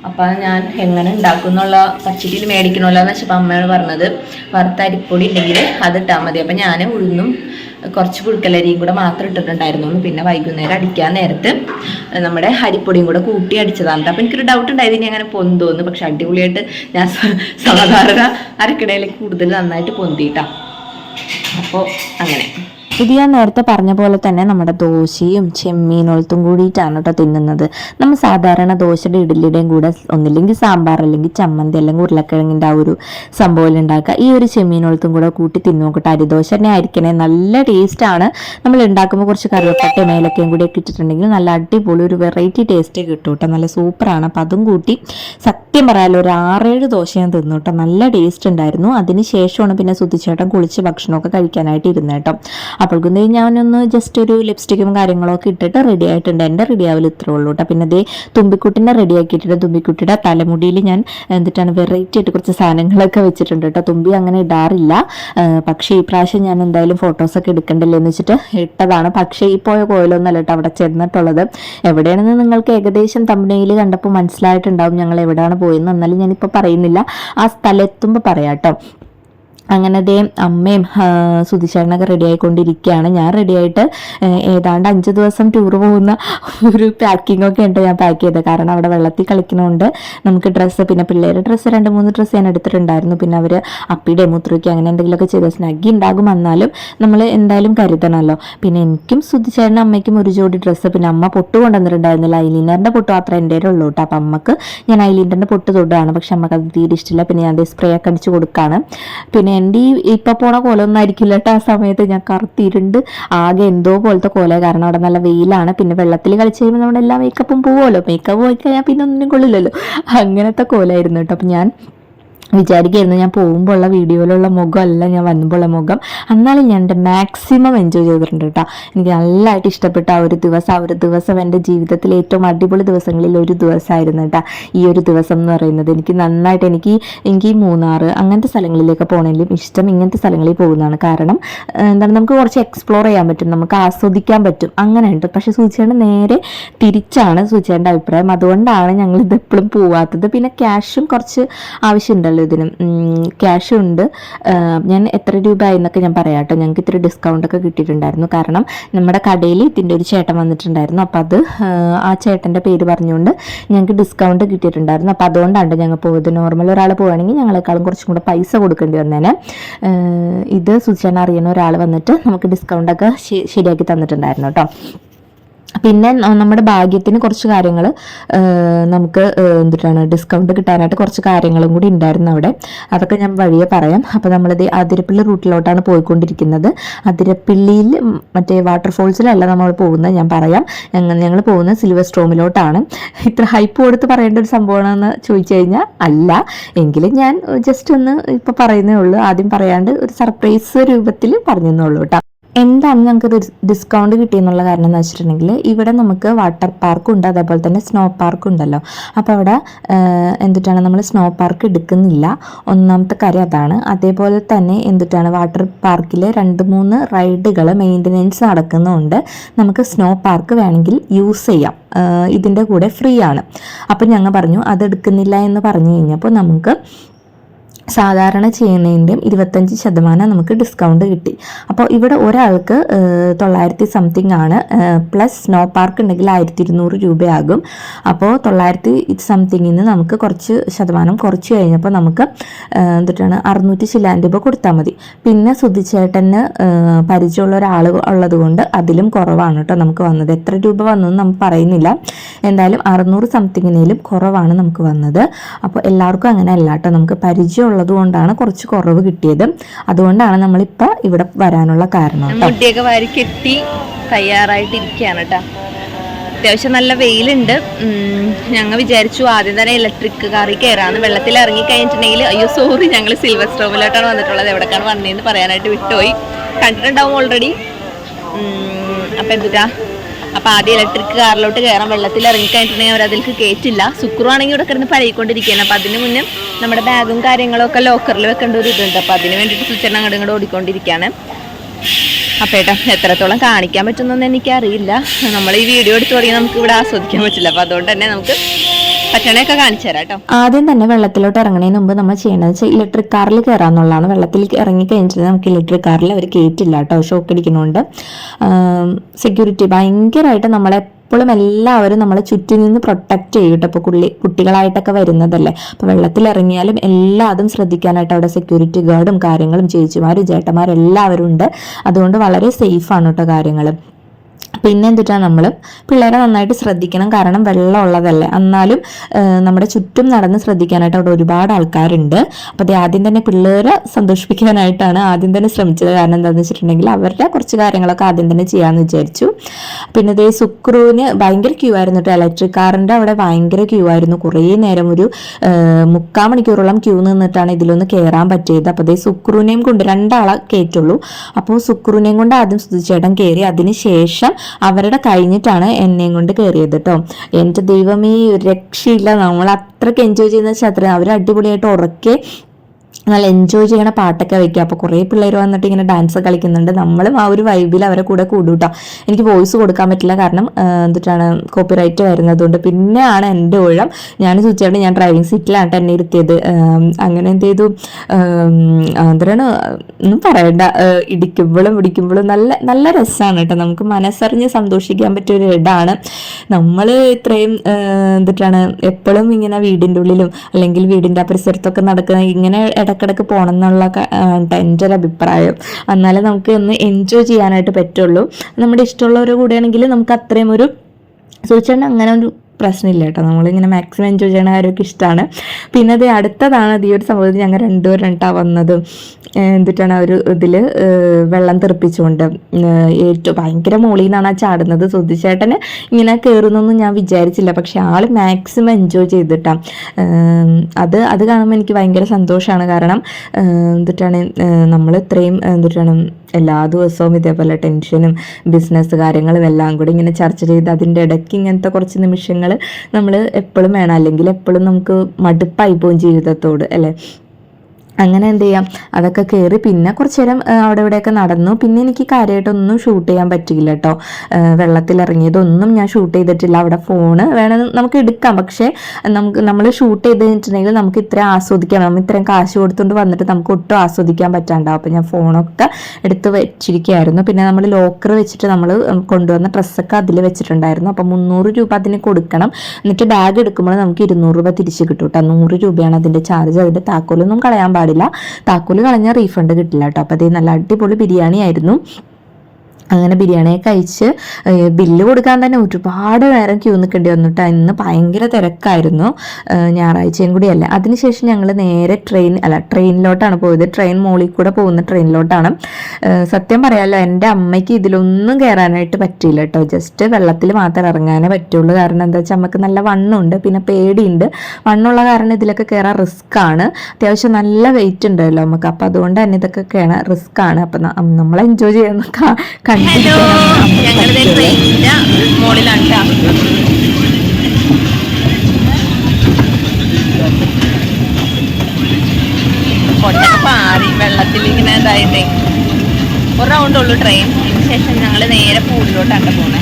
അപ്പൊ ഞാൻ എങ്ങനെ ഉണ്ടാക്കുന്നുള്ള പച്ചരിയിൽ മേടിക്കണമല്ലോ എന്ന് അമ്മയാണ് പറഞ്ഞത് വറുത്ത അരിപ്പൊടി ഉണ്ടെങ്കിൽ അത് ഇട്ടാൽ മതി. അപ്പൊ ഞാൻ ഉഴുന്നും കുറച്ച് പുഴുക്കലരിയും കൂടെ മാത്രം ഇട്ടിട്ടുണ്ടായിരുന്നു. പിന്നെ വൈകുന്നേരം അടിക്കാൻ നേരത്ത് നമ്മുടെ അരിപ്പൊടിയും കൂടെ കൂട്ടി അടിച്ചതാണ് അപ്പൊ എനിക്കൊരു ഡൗട്ട് ഉണ്ടായത് ഇനി അങ്ങനെ പൊന്തോന്ന്. പക്ഷെ അടിപൊളിയായിട്ട് ഞാൻ സാധാരണ അരക്കിടയിലേക്ക് കൂടുതൽ നന്നായിട്ട് പൊന്തിയിട്ടാ. അപ്പോൾ അങ്ങനെ ഇത് ഞാൻ നേരത്തെ പറഞ്ഞ പോലെ തന്നെ നമ്മുടെ ദോശയും ചെമ്മീനൊളത്തും കൂടിയിട്ടാണ് കേട്ടോ തിന്നുന്നത്. നമ്മൾ സാധാരണ ദോശയുടെ ഇഡലിയുടെയും കൂടെ ഒന്നില്ലെങ്കിൽ സാമ്പാർ അല്ലെങ്കിൽ ചമ്മന്തി അല്ലെങ്കിൽ ഉരുളക്കിഴങ്ങിന്റെ ആ ഒരു സംഭവം ഉണ്ടാക്കുക. ഈ ഒരു ചെമ്മീനൊളത്തും കൂടെ കൂട്ടി തിന്നു നോക്കട്ടെ. അരിദോശ തന്നെ ആയിരിക്കണേ. നല്ല ടേസ്റ്റാണ് നമ്മൾ ഉണ്ടാക്കുമ്പോൾ കുറച്ച് കറിവേപ്പട്ട മേലൊക്കെയും കൂടി ഇട്ടിട്ടുണ്ടെങ്കിൽ നല്ല അടിപൊളി ഒരു വെറൈറ്റി ടേസ്റ്റ് കിട്ടും കേട്ടോ. നല്ല സൂപ്പറാണ് അപ്പം അതും കൂട്ടി സത്യം പറയാലോ ഒരു ആറേഴ് ദോശ ഞാൻ തിന്നു കേട്ടോ. നല്ല ടേസ്റ്റ് ഉണ്ടായിരുന്നു. അതിന് ശേഷമാണ് പിന്നെ സുധിച്ചേട്ടൻ കുളിച്ച് ഭക്ഷണമൊക്കെ കഴിക്കാനായിട്ട് ഇരുന്നത് ദേ ഞാനൊന്ന് ജസ്റ്റ് ഒരു ലിപ്സ്റ്റിക്കും കാര്യങ്ങളൊക്കെ ഇട്ടിട്ട് റെഡി ആയിട്ടുണ്ട്. എന്റെ റെഡി ആവൽ ഇത്രേ ഉള്ളൂ കേട്ടോ പിന്നെ അതേ തുമ്പിക്കുട്ടിനെ റെഡി ആക്കിയിട്ടുണ്ട്. തുമ്പിക്കുട്ടിയുടെ തലമുടിയിൽ ഞാൻ എന്നിട്ടാണ് വെറൈറ്റി ആയിട്ട് കുറച്ച് സാധനങ്ങളൊക്കെ വെച്ചിട്ടുണ്ട് കേട്ടോ തുമ്പി അങ്ങനെ ഇടാറില്ല. പക്ഷേ ഈ പ്രാവശ്യം ഞാൻ എന്തായാലും ഫോട്ടോസൊക്കെ എടുക്കണ്ടല്ലേ എന്ന് വെച്ചിട്ട് ഇട്ടതാണ്. പക്ഷേ ഈ പോയ കോയിലൊന്നല്ല കേട്ടോ അവിടെ ചെന്നിട്ടുള്ളത്. എവിടെയാണെന്ന് നിങ്ങൾക്ക് ഏകദേശം തമിഴ്നയിൽ കണ്ടപ്പോൾ മനസ്സിലായിട്ടുണ്ടാവും ഞങ്ങൾ എവിടെയാണ് പോയെന്ന് എന്നാലും ഞാനിപ്പോൾ പറയുന്നില്ല. ആ സ്ഥലം എത്തുമ്പോൾ പറയാം കേട്ടോ അങ്ങനെ ദേ അമ്മയും സുധിച്ചേട്ടനൊക്കെ റെഡി ആയിക്കൊണ്ടിരിക്കുകയാണ്. ഞാൻ റെഡി ആയിട്ട് ഏതാണ്ട് അഞ്ച് ദിവസം ടൂർ പോകുന്ന ഒരു പാക്കിംഗ് ഒക്കെ ഉണ്ട് ഞാൻ പാക്ക് ചെയ്തത് കാരണം അവിടെ വെള്ളത്തിൽ കളിക്കുന്നതുകൊണ്ട് നമുക്ക് ഡ്രസ്സ് പിന്നെ പിള്ളേരുടെ ഡ്രസ്സ് രണ്ട് മൂന്ന് ഡ്രസ്സ് ഞാൻ എടുത്തിട്ടുണ്ടായിരുന്നു. പിന്നെ അവർ അപ്പിയുടെ മുത്രയ്ക്ക് അങ്ങനെ എന്തെങ്കിലുമൊക്കെ ചെയ്ത സ്നഗ്ഗി ഉണ്ടാകും. എന്നാലും നമ്മൾ എന്തായാലും കരുതണമല്ലോ. പിന്നെ എനിക്കും സുധിച്ചേട്ടനും അമ്മയ്ക്കും ഒരു ജോഡി ഡ്രസ്സ് പിന്നെ അമ്മ പൊട്ട് കൊണ്ടുവന്നിട്ടുണ്ടായിരുന്നില്ല. ഐലീനറിന്റെ പൊട്ട് മാത്രമേ എന്റെ ഉള്ളൂ കേട്ടോ. അപ്പം അമ്മയ്ക്ക് ഞാൻ ഐലീനറിന്റെ പൊട്ട് തൊടുകയാണ്. പക്ഷെ അമ്മയ്ക്ക് അത് തീരെ ഇഷ്ടമില്ല. പിന്നെ ഞാൻ സ്പ്രേ ഒക്കെ അടിച്ച് കൊടുക്കുകയാണ്. പിന്നെ എന്റെ ഈ ഇപ്പം പോണ കൊലൊന്നും ആയിരിക്കില്ല കേട്ടോ ആ സമയത്ത്. ഞാൻ കറുത്തിരുണ്ട്. ആകെ എന്തോ പോലത്തെ കൊല. കാരണം അവിടെ നല്ല വെയിലാണ്. പിന്നെ വെള്ളത്തിൽ കളിച്ച് കഴിയുമ്പോൾ നമ്മുടെ എല്ലാ മേക്കപ്പും പോവുമല്ലോ. മേക്കപ്പ് പോയി കഴിഞ്ഞാൽ പിന്നെ ഒന്നിനും കൊള്ളില്ലല്ലോ. അങ്ങനത്തെ കൊലയായിരുന്നു കേട്ടോ അപ്പം ഞാൻ വിചാരിക്കായിരുന്നു ഞാൻ പോകുമ്പോൾ ഉള്ള വീഡിയോയിലുള്ള മുഖമല്ല ഞാൻ വന്നപ്പോഴുള്ള മുഖം. എന്നാലും ഞാൻ എന്റെ മാക്സിമം എൻജോയ് ചെയ്തിട്ടുണ്ട് കേട്ടോ. എനിക്ക് നല്ലതായിട്ട് ഇഷ്ടപ്പെട്ട ആ ഒരു ദിവസം ആ ഒരു ദിവസം എന്റെ ജീവിതത്തിലെ ഏറ്റവും അടിപൊളി ദിവസങ്ങളിൽ ഒരു ദിവസമായിരുന്നു കേട്ടോ. ഈ ഒരു ദിവസം എന്ന് പറയുന്നത്. എനിക്ക് നന്നായിട്ട് എനിക്ക് എനിക്ക് മൂന്നാർ അങ്ങനത്തെ സ്ഥലങ്ങളിലേക്ക് പോകണമെങ്കിലും ഇഷ്ടം ഇങ്ങനത്തെ സ്ഥലങ്ങളിൽ പോകുന്നതാണ്. കാരണം എന്താണ് നമുക്ക് കുറച്ച് എക്സ്പ്ലോർ ചെയ്യാൻ പറ്റും നമുക്ക് ആസ്വദിക്കാൻ പറ്റും. അങ്ങനെയുണ്ട്. പക്ഷേ സൂചിയാണ് നേരെ തിരിച്ചാണ് സൂചിയുടെ അഭിപ്രായം. അതുകൊണ്ടാണ് ഞങ്ങൾ ഇത് എപ്പോഴും പോവാത്തത്. പിന്നെ ക്യാഷും കുറച്ച് ആവശ്യമുണ്ടല്ലോ. ഇതിന് ക്യാഷ് ഉണ്ട്. ഞാൻ എത്ര രൂപ എന്നൊക്കെ ഞാൻ പറയാം കേട്ടോ. ഞങ്ങൾക്ക് ഇത്തിരി ഡിസ്കൗണ്ട് ഒക്കെ കിട്ടിയിട്ടുണ്ടായിരുന്നു. കാരണം നമ്മുടെ കടയിൽ ഇതിന്റെ ഒരു ചേട്ടൻ വന്നിട്ടുണ്ടായിരുന്നു. അപ്പോൾ അത് ആ, ചേട്ടന്റെ പേര് പറഞ്ഞുകൊണ്ട് ഞങ്ങൾക്ക് ഡിസ്കൗണ്ട് കിട്ടിയിട്ടുണ്ടായിരുന്നു. അപ്പോൾ അതുകൊണ്ടാണ് ഞങ്ങൾ പോയത്. നോർമൽ ഒരാൾ പോവുകയാണെങ്കിൽ ഞങ്ങളെക്കാളും കുറച്ചും കൂടെ പൈസ കൊടുക്കേണ്ടി വന്നേനെ. ഇത് സുചന അറിയുന്ന ഒരാൾ വന്നിട്ട് നമുക്ക് ഡിസ്കൗണ്ടൊക്കെ ശരിയാക്കി തന്നിട്ടുണ്ടായിരുന്നു കേട്ടോ. പിന്നെ നമ്മുടെ ഭാഗ്യത്തിന് കുറച്ച് കാര്യങ്ങൾ നമുക്ക് എന്തിട്ടാണ് ഡിസ്കൗണ്ട് കിട്ടാനായിട്ട് കുറച്ച് കാര്യങ്ങളും കൂടി ഉണ്ടായിരുന്നു അവിടെ. അതൊക്കെ ഞാൻ വഴിയെ പറയാം. അപ്പോൾ നമ്മളിത് അതിരപ്പള്ളി റൂട്ടിലോട്ടാണ് പോയിക്കൊണ്ടിരിക്കുന്നത്. അതിരപ്പള്ളിയിൽ മറ്റേ വാട്ടർഫോൾസിലല്ല നമ്മൾ പോകുന്നത് ഞാൻ പറയാം. ഞങ്ങൾ പോകുന്നത് സിൽവർ സ്ട്രോമിലോട്ടാണ് ഇത്ര ഹൈപ്പ് കൊടുത്ത് പറയേണ്ട ഒരു സംഭവമാണെന്ന് ചോദിച്ചു കഴിഞ്ഞാൽ അല്ല. എങ്കിലും ഞാൻ ജസ്റ്റ് ഒന്ന് ഇപ്പോൾ പറയുന്നേ ഉള്ളൂ. ആദ്യം പറയാണ്ട് ഒരു സർപ്രൈസ് രൂപത്തിൽ പറഞ്ഞതേ ഉള്ളൂ കേട്ടോ. എന്താണ് ഞങ്ങൾക്ക് ഡിസ്കൗണ്ട് കിട്ടിയെന്നുള്ള കാരണം എന്ന് വെച്ചിട്ടുണ്ടെങ്കിൽ ഇവിടെ നമുക്ക് വാട്ടർ പാർക്കും ഉണ്ട് അതേപോലെ തന്നെ സ്നോ പാർക്കും ഉണ്ടല്ലോ. അപ്പോൾ അവിടെ എന്തിട്ടാണ് നമ്മൾ സ്നോ പാർക്ക് എടുക്കുന്നില്ല. ഒന്നാമത്തെ കാര്യം അതാണ്. അതേപോലെ തന്നെ എന്തിട്ടാണ് വാട്ടർ പാർക്കിൽ രണ്ട് മൂന്ന് റൈഡുകൾ മെയിന്റനൻസ് നടക്കുന്നതുകൊണ്ട് നമുക്ക് സ്നോ പാർക്ക് വേണമെങ്കിൽ യൂസ് ചെയ്യാം. ഇതിന്റെ കൂടെ ഫ്രീ ആണ്. അപ്പോൾ ഞങ്ങൾ പറഞ്ഞു അത് എടുക്കുന്നില്ല എന്ന് പറഞ്ഞു കഴിഞ്ഞപ്പോൾ നമുക്ക് സാധാരണ ചെയ്യുന്നതിന്റെയും ഇരുപത്തഞ്ച് ശതമാനം നമുക്ക് ഡിസ്കൗണ്ട് കിട്ടി. അപ്പോൾ ഇവിടെ ഒരാൾക്ക് തൊള്ളായിരത്തി സംതിങ് ആണ് പ്ലസ് സ്നോ പാർക്ക് ഉണ്ടെങ്കിൽ ആയിരത്തി ഇരുന്നൂറ് രൂപയാകും. അപ്പോൾ തൊള്ളായിരത്തി സംതിങ്ങിൽ നിന്ന് നമുക്ക് കുറച്ച് ശതമാനം കുറച്ച് കഴിഞ്ഞപ്പോൾ നമുക്ക് എന്തിട്ടാണ് അറുന്നൂറ്റി ചില്ലാൻ രൂപ കൊടുത്താൽ മതി. പിന്നെ സുധിച്ചേട്ടന് പരിചയമുള്ള ഒരാൾ ഉള്ളത് കൊണ്ട് അതിലും കുറവാണ് കേട്ടോ നമുക്ക് വന്നത്. എത്ര രൂപ വന്നു നമ്മൾ പറയുന്നില്ല. എന്തായാലും അറുന്നൂറ് സംതിങ്ങിനേലും കുറവാണ് നമുക്ക് വന്നത്. അപ്പോൾ എല്ലാവർക്കും അങ്ങനെ അല്ല കേട്ടോ. നമുക്ക് പരിചയമുള്ളത് കൊണ്ടാണ് കുറച്ച് കുറവ് കിട്ടിയത്. അതുകൊണ്ടാണ് നമ്മളിപ്പോൾ ഇവിടെ വരാനുള്ള കാരണം മുട്ടിയൊക്കെ വാരി കെട്ടി തയ്യാറായിട്ടിരിക്കുകയാണ് കേട്ടോ. അത്യാവശ്യം നല്ല വെയിലുണ്ട്. ഞങ്ങൾ വിചാരിച്ചു ആദ്യം തന്നെ ഇലക്ട്രിക് കാറിൽ കയറാന്ന്. വെള്ളത്തിൽ ഇറങ്ങി കഴിഞ്ഞിട്ടുണ്ടെങ്കിൽ അയ്യോ സോറി ഞങ്ങൾ സിൽവർ സ്റ്റോമിലോട്ടാണ് വന്നിട്ടുള്ളത്. എവിടേക്കാണ് വന്നതെന്ന് പറയാനായിട്ട് വിട്ടുപോയി. കണ്ടിട്ടുണ്ടാവും ഓൾറെഡി അപ്പം എന്തുട്ടാ? അപ്പം ആദ്യം ഇലക്ട്രിക് കാറിലോട്ട് കയറാൻ വെള്ളത്തിൽ ഇറങ്ങി കഴിഞ്ഞിട്ടുണ്ടെങ്കിൽ അവർ അതിലേക്ക് കയറ്റില്ല സുക്രുവാണെങ്കിൽ ഇവിടെ കിടന്ന് പരയിക്കൊണ്ടിരിക്കുകയാണ് അപ്പൊ അതിന് മുന്നേ നമ്മുടെ ബാഗും കാര്യങ്ങളും ഒക്കെ ലോക്കറിൽ വെക്കേണ്ട ഒരു ഇതുണ്ട്. അപ്പൊ അതിന് വേണ്ടിയിട്ട് സുച്ചൻ അങ്ങോട്ട് ഇങ്ങോട്ട് ഓടിക്കൊണ്ടിരിക്കുകയാണ്. അപ്പൊ ഏട്ടാ എത്രത്തോളം കാണിക്കാൻ പറ്റുന്നൊന്നും എനിക്കറിയില്ല. നമ്മൾ ഈ വീഡിയോ എടുത്ത് തുടങ്ങി നമുക്ക് ഇവിടെ ആസ്വദിക്കാൻ പറ്റില്ല. അപ്പൊ അതുകൊണ്ട് തന്നെ നമുക്ക് പറ്റണയൊക്കെ കാണിച്ചു തരാം ആദ്യം തന്നെ വെള്ളത്തിലോട്ട് ഇറങ്ങുന്നതിന് മുമ്പ് നമ്മൾ ചെയ്യേണ്ടത് വെച്ചാൽ ഇലക്ട്രിക് കാറിൽ കയറാന്നുള്ളതാണ് വെള്ളത്തിൽ ഇറങ്ങി കഴിഞ്ഞിട്ട് നമുക്ക് ഇലക്ട്രിക് കാറിൽ അവർ കയറ്റില്ല കേട്ടോ. ഷോക്ക് അടിക്കുന്നുണ്ട് സെക്യൂരിറ്റി ഭയങ്കരമായിട്ട് നമ്മളെ എപ്പോഴും എല്ലാവരും നമ്മളെ ചുറ്റിൽ നിന്ന് പ്രൊട്ടക്റ്റ് ചെയ്യും കേട്ടോ ഇപ്പോൾ കുള്ളി കുട്ടികളായിട്ടൊക്കെ വരുന്നതല്ലേ. അപ്പോൾ വെള്ളത്തിൽ ഇറങ്ങിയാലും എല്ലാതും ശ്രദ്ധിക്കാനായിട്ട് അവിടെ സെക്യൂരിറ്റി ഗാർഡും കാര്യങ്ങളും ചേച്ചിമാരും ചേട്ടന്മാരും എല്ലാവരും ഉണ്ട് അതുകൊണ്ട് വളരെ സേഫാണ് കേട്ടോ കാര്യങ്ങൾ പിന്നെ എന്തിട്ടാണ് നമ്മൾ പിള്ളേരെ നന്നായിട്ട് ശ്രദ്ധിക്കണം. കാരണം വെള്ളം ഉള്ളതല്ലേ. എന്നാലും നമ്മുടെ ചുറ്റും നടന്ന് ശ്രദ്ധിക്കാനായിട്ട് അവിടെ ഒരുപാട് ആൾക്കാരുണ്ട്. അപ്പോൾ അത് ആദ്യം തന്നെ പിള്ളേരെ സന്തോഷിപ്പിക്കാനായിട്ടാണ് ആദ്യം തന്നെ ശ്രമിച്ചത്. കാരണം എന്താണെന്ന് വെച്ചിട്ടുണ്ടെങ്കിൽ അവരുടെ കുറച്ച് കാര്യങ്ങളൊക്കെ ആദ്യം തന്നെ ചെയ്യാമെന്ന് വിചാരിച്ചു. പിന്നെ ഇതേ സുക്രുവിന് ഭയങ്കര ക്യൂ ആയിരുന്നു കേട്ടോ ഇലക്ട്രിക് കാറിന്റെ അവിടെ ഭയങ്കര ക്യൂ ആയിരുന്നു. കുറേ നേരം ഒരു മുക്കാൽ മണിക്കൂറോളം ക്യൂ നിന്നിട്ടാണ് ഇതിലൊന്ന് കയറാൻ പറ്റിയത്. അപ്പോൾ അതേ സുക്രുവിനെയും കൊണ്ട് രണ്ടാളെ കയറ്റുള്ളൂ അപ്പോൾ സുക്രുവിനെയും കൊണ്ട് ആദ്യം സുധിച്ചേട്ടൻ കയറി അതിന് ശേഷം അവരുടെ കഴിഞ്ഞിട്ടാണ് എന്നെയും കൊണ്ട് കയറിയത് കേട്ടോ എന്റെ ദൈവമേ രക്ഷയില്ല. നമ്മൾ അത്രയ്ക്ക് എൻജോയ് ചെയ്യുന്ന ശത്രു അവർ അടിപൊളിയായിട്ട് ഉറക്കെ നല്ല എൻജോയ് ചെയ്യണ പാട്ടൊക്കെ വെക്കുക അപ്പോൾ കുറേ പിള്ളേർ വന്നിട്ട് ഇങ്ങനെ ഡാൻസ് കളിക്കുന്നുണ്ട്. നമ്മളും ആ ഒരു വൈബിൽ അവരെ കൂടെ കൂടുട്ടോ. എനിക്ക് വോയിസ് കൊടുക്കാൻ പറ്റില്ല കാരണം എന്തിട്ടാണ് കോപ്പിറൈറ്റ് വരുന്നതുകൊണ്ട്. പിന്നെയാണ് എന്റെ ഊഴം ഞാൻ സൂചിച്ചായിട്ട് ഞാൻ ഡ്രൈവിംഗ് സീറ്റിലാണ് എന്നെ ഇരുത്തിയത്. അങ്ങനെ എന്ത് ചെയ്തു? എന്തിനാണ് ഒന്നും പറയണ്ട. ഇടിക്കുമ്പോഴും പിടിക്കുമ്പോഴും നല്ല നല്ല രസമാണ് കേട്ടോ. നമുക്ക് മനസ്സറിഞ്ഞ് സന്തോഷിക്കാൻ പറ്റിയ ഒരു ഇടമാണ് നമ്മൾ ഇത്രയും എന്തിട്ടാണ് എപ്പോഴും ഇങ്ങനെ വീടിന്റെ ഉള്ളിലും അല്ലെങ്കിൽ വീടിന്റെ പരിസരത്തൊക്കെ നടക്കുന്ന ഇങ്ങനെ ഇടക്കിടക്ക് പോകണം എന്നുള്ള എന്റെ ഒരു അഭിപ്രായം. എന്നാലേ നമുക്ക് ഒന്ന് എൻജോയ് ചെയ്യാനായിട്ട് പറ്റുള്ളൂ. നമ്മുടെ ഇഷ്ടമുള്ളവരുടെ കൂടെയാണെങ്കിൽ നമുക്ക് അത്രയും ഒരു സൂചിച്ചാൽ അങ്ങനെ ഒരു പ്രശ്നമില്ല കേട്ടോ നമ്മളിങ്ങനെ മാക്സിമം എൻജോയ് ചെയ്യണ കാര്യമൊക്കെ ഇഷ്ടമാണ് പിന്നെ അത് അടുത്തതാണ് ഈ ഒരു സംഭവത്തിൽ ഞങ്ങൾ രണ്ടുപേരും രണ്ടാ വന്നത്. എന്തിട്ടാണ് അവർ ഇതിൽ വെള്ളം തെറിപ്പിച്ചുകൊണ്ട്. ഏറ്റവും ഭയങ്കര മുകളിൽ നിന്നാണ് ആ ചാടുന്നത്. സുധിച്ചേട്ടന് ഇങ്ങനെ കയറുന്നൊന്നും ഞാൻ വിചാരിച്ചില്ല. പക്ഷെ ആൾ മാക്സിമം എൻജോയ് ചെയ്തിട്ടാണ് അത് അത് കാണുമ്പോൾ എനിക്ക് ഭയങ്കര സന്തോഷമാണ് കാരണം എന്നിട്ടാണ് നമ്മൾ ഇത്രയും എന്നിട്ടാണ് എല്ലാ ദിവസവും ഇതേപോലെ ടെൻഷനും ബിസിനസ് കാര്യങ്ങളും എല്ലാം കൂടി ഇങ്ങനെ ചർച്ച ചെയ്ത് അതിന്റെ ഇടയ്ക്ക് ഇങ്ങനത്തെ കുറച്ച് നിമിഷങ്ങൾ നമ്മൾ എപ്പോഴും വേണം. അല്ലെങ്കിൽ എപ്പോഴും നമുക്ക് മടുപ്പായി പോകും ജീവിതത്തോട് അല്ലേ? അങ്ങനെ എന്ത് ചെയ്യാം? അതൊക്കെ കയറി പിന്നെ കുറച്ച് നേരം അവിടെ ഇവിടെയൊക്കെ നടന്നു. പിന്നെ എനിക്ക് കാര്യമായിട്ടൊന്നും ഷൂട്ട് ചെയ്യാൻ പറ്റിയില്ല കേട്ടോ വെള്ളത്തിലിറങ്ങിയതൊന്നും ഞാൻ ഷൂട്ട് ചെയ്തിട്ടില്ല. അവിടെ ഫോണ് വേണം നമുക്ക് എടുക്കാം. പക്ഷേ നമുക്ക് നമ്മൾ ഷൂട്ട് ചെയ്ത് കഴിഞ്ഞിട്ടുണ്ടെങ്കിൽ നമുക്ക് ഇത്രയും ആസ്വദിക്കാം. നമ്മൾ ഇത്രയും കാശ് കൊടുത്തുകൊണ്ട് വന്നിട്ട് നമുക്ക് ഒട്ടും ആസ്വദിക്കാൻ പറ്റാണ്ടാവും. അപ്പോൾ ഞാൻ ഫോണൊക്കെ എടുത്ത് വെച്ചിരിക്കുകയായിരുന്നു. പിന്നെ നമ്മൾ ലോക്കർ വെച്ചിട്ട് നമ്മൾ കൊണ്ടുവന്ന ഡ്രസ്സൊക്കെ അതിൽ വെച്ചിട്ടുണ്ടായിരുന്നു. അപ്പോൾ മുന്നൂറ് രൂപ അതിന് കൊടുക്കണം. എന്നിട്ട് ബാഗ് എടുക്കുമ്പോൾ നമുക്ക് ഇരുന്നൂറ് രൂപ തിരിച്ച് കിട്ടും കേട്ടോ നൂറ് രൂപയാണ് അതിന്റെ ചാർജ് അതിന്റെ താക്കോലൊന്നും കളയാൻ പാടില്ല. താക്കോൽ കളഞ്ഞാൽ റീഫണ്ട് കിട്ടില്ല കേട്ടോ. അപ്പോൾ അതേ നല്ല അടിപൊളി ബിരിയാണി ആയിരുന്നു അങ്ങനെ ബിരിയാണി കഴിച്ച് ബില്ല് കൊടുക്കാൻ തന്നെ ഒരുപാട് നേരം ക്യൂ നിൽക്കേണ്ടി വന്നു കേട്ടോ ഇന്ന് ഭയങ്കര തിരക്കായിരുന്നു ഞായറാഴ്ചയും കൂടിയല്ല. അതിനുശേഷം ഞങ്ങൾ നേരെ ട്രെയിൻ അല്ല ട്രെയിനിലോട്ടാണ് പോയത്. ട്രെയിൻ മോളിൽ കൂടെ പോകുന്ന ട്രെയിനിലോട്ടാണ്. സത്യം പറയാമല്ലോ എന്റെ അമ്മയ്ക്ക് ഇതിലൊന്നും കയറാനായിട്ട് പറ്റിയില്ല കേട്ടോ. ജസ്റ്റ് വെള്ളത്തിൽ മാത്രം ഇറങ്ങാനേ പറ്റുള്ളൂ. കാരണം എന്താ വെച്ചാൽ നമുക്ക് നല്ല വണ്ണമുണ്ട് പിന്നെ പേടിയുണ്ട്. വണ്ണമുള്ള കാരണം ഇതിലൊക്കെ കയറാൻ റിസ്ക് ആണ് അത്യാവശ്യം നല്ല വെയിറ്റ് ഉണ്ടല്ലോ നമുക്ക് അപ്പോൾ അതുകൊണ്ട് തന്നെ ഇതൊക്കെ കയറാൻ റിസ്ക് ആണ് അപ്പം നമ്മൾ എൻജോയ് ചെയ്യുന്ന കാ- ഹലോ. ഞങ്ങളുടെ ട്രെയിനിന്റെ മുകളിലാണ് ട്ടാ. കൊട്ടൊക്കെ പാറി വെള്ളത്തിൽ ഇങ്ങനെ ഇതായിട്ടേ. ഒരു റൗണ്ട് ഉള്ളു ട്രെയിൻ അതിന് ശേഷം ഞങ്ങൾ നേരെ പൂളിലോട്ടാണ് പോണേ.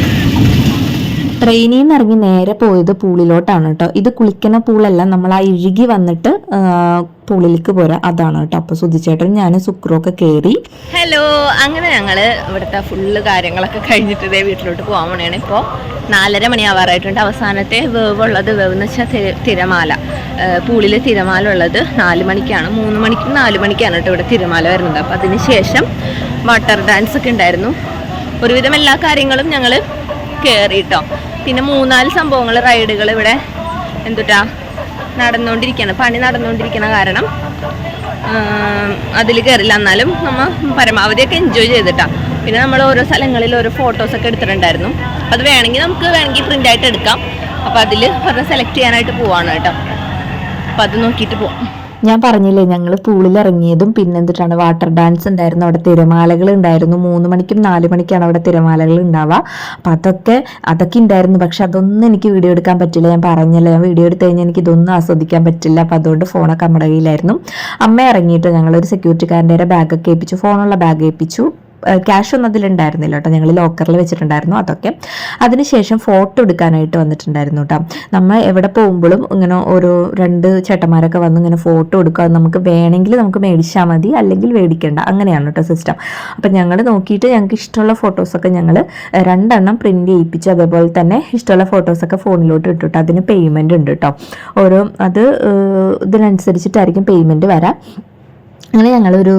ട്രെയിനിൽ നിന്ന് ഇറങ്ങി നേരെ പോയത് പൂളിലോട്ടാണ് കേട്ടോ ഇത് കുളിക്കുന്ന പൂളല്ല നമ്മൾ ആ ഇഴുകി വന്നിട്ട് പൂളിലേക്ക് പോരാ. അതാണ് കേട്ടോ അപ്പൊ സുധിച്ചേട്ടൻ ഞാൻ സുക്രൊക്കെ കയറി ഹലോ അങ്ങനെ ഞങ്ങൾ ഇവിടുത്തെ ഫുള്ള് കാര്യങ്ങളൊക്കെ കഴിഞ്ഞിട്ട് ഇതേ വീട്ടിലോട്ട് പോകാൻ വേണ്ടിയാണ് ഇപ്പോ നാലര മണിയാവാറായിട്ടുണ്ട്. അവസാനത്തെ വേവ് ഉള്ളത് വേവ് എന്ന് വെച്ചാൽ തിരമാല. പൂളിൽ തിരമാല ഉള്ളത് നാല് മണിക്കാണ്. മൂന്ന് മണിക്കും നാല് മണിക്കാണ് കേട്ടോ ഇവിടെ തിരമാല വരുന്നത്. അപ്പോൾ അതിന് ശേഷം വാട്ടർ ഡാൻസ് ഒക്കെ ഉണ്ടായിരുന്നു. ഒരുവിധം എല്ലാ കാര്യങ്ങളും ഞങ്ങൾ കയറിയിട്ടോ പിന്നെ മൂന്നാൽ സംഭവങ്ങൾ റൈഡുകൾ ഇവിടെ എന്തുട്ടാ നടന്നുകൊണ്ടിരിക്കുകയാണ് പണി നടന്നുകൊണ്ടിരിക്കുന്ന കാരണം അതിൽ കയറില്ല എന്നാലും നമ്മൾ പരമാവധിയൊക്കെ എൻജോയ് ചെയ്തിട്ടാ. പിന്നെ നമ്മൾ ഓരോ സ്ഥലങ്ങളിൽ ഓരോ ഫോട്ടോസൊക്കെ എടുത്തിട്ടുണ്ടായിരുന്നു. അത് വേണമെങ്കിൽ നമുക്ക് വേണമെങ്കിൽ പ്രിന്റ് ആയിട്ട് എടുക്കാം. അപ്പോൾ അതിൽ ഒരെണ്ണം സെലക്ട് ചെയ്യാനായിട്ട് പോവാണ് കേട്ടോ. അപ്പോൾ അത് നോക്കിയിട്ട് പോവാം. ഞാൻ പറഞ്ഞില്ലേ ഞങ്ങൾ പൂളിൽ ഇറങ്ങിയതും പിന്നെ എന്തിട്ടാണ് വാട്ടർ ഡാൻസ് ഉണ്ടായിരുന്നു അവിടെ തിരമാലകൾ ഉണ്ടായിരുന്നു. മൂന്ന് മണിക്കും നാല് മണിക്കാണ് അവിടെ തിരമാലകൾ ഉണ്ടാവുക. അപ്പം അതൊക്കെ അതൊക്കെ ഉണ്ടായിരുന്നു. പക്ഷെ അതൊന്നും എനിക്ക് വീഡിയോ എടുക്കാൻ പറ്റില്ല. ഞാൻ പറഞ്ഞല്ലോ ഞാൻ വീഡിയോ എടുത്തു കഴിഞ്ഞാൽ എനിക്ക് ഇതൊന്നും ആസ്വദിക്കാൻ പറ്റില്ല. അപ്പം അതുകൊണ്ട് ഫോണൊക്കെ നമ്മുടെ കയ്യിലായിരുന്നു. അമ്മ ഇറങ്ങിയിട്ട് ഞങ്ങളൊരു സെക്യൂരിറ്റിക്കാരന്റെ ബാഗൊക്കെ ഏൽപ്പിച്ചു. ഫോണുള്ള ബാഗ് ഏൽപ്പിച്ചു. ക്യാഷ് ഒന്നും അതിലുണ്ടായിരുന്നില്ല കേട്ടോ ഞങ്ങൾ ലോക്കറിൽ വെച്ചിട്ടുണ്ടായിരുന്നു അതൊക്കെ. അതിനുശേഷം ഫോട്ടോ എടുക്കാനായിട്ട് വന്നിട്ടുണ്ടായിരുന്നു കേട്ടോ നമ്മൾ എവിടെ പോകുമ്പോഴും ഇങ്ങനെ ഓരോ രണ്ട് ചേട്ടന്മാരൊക്കെ വന്ന് ഇങ്ങനെ ഫോട്ടോ എടുക്കുക. നമുക്ക് വേണമെങ്കിൽ നമുക്ക് മേടിച്ചാൽ മതി അല്ലെങ്കിൽ മേടിക്കേണ്ട. അങ്ങനെയാണ് കേട്ടോ സിസ്റ്റം അപ്പം ഞങ്ങൾ നോക്കിയിട്ട് ഞങ്ങൾക്ക് ഇഷ്ടമുള്ള ഫോട്ടോസൊക്കെ ഞങ്ങൾ രണ്ടെണ്ണം പ്രിന്റ് ചെയ്യിപ്പിച്ചു അതേപോലെ തന്നെ ഇഷ്ടമുള്ള ഫോട്ടോസൊക്കെ ഫോണിലോട്ട് ഇട്ടിട്ട് അതിന് പേയ്മെന്റ് ഉണ്ട് കേട്ടോ ഓരോ അത് ഇതിനനുസരിച്ചിട്ടായിരിക്കും പേയ്മെന്റ് വരാം. അങ്ങനെ ഞങ്ങളൊരു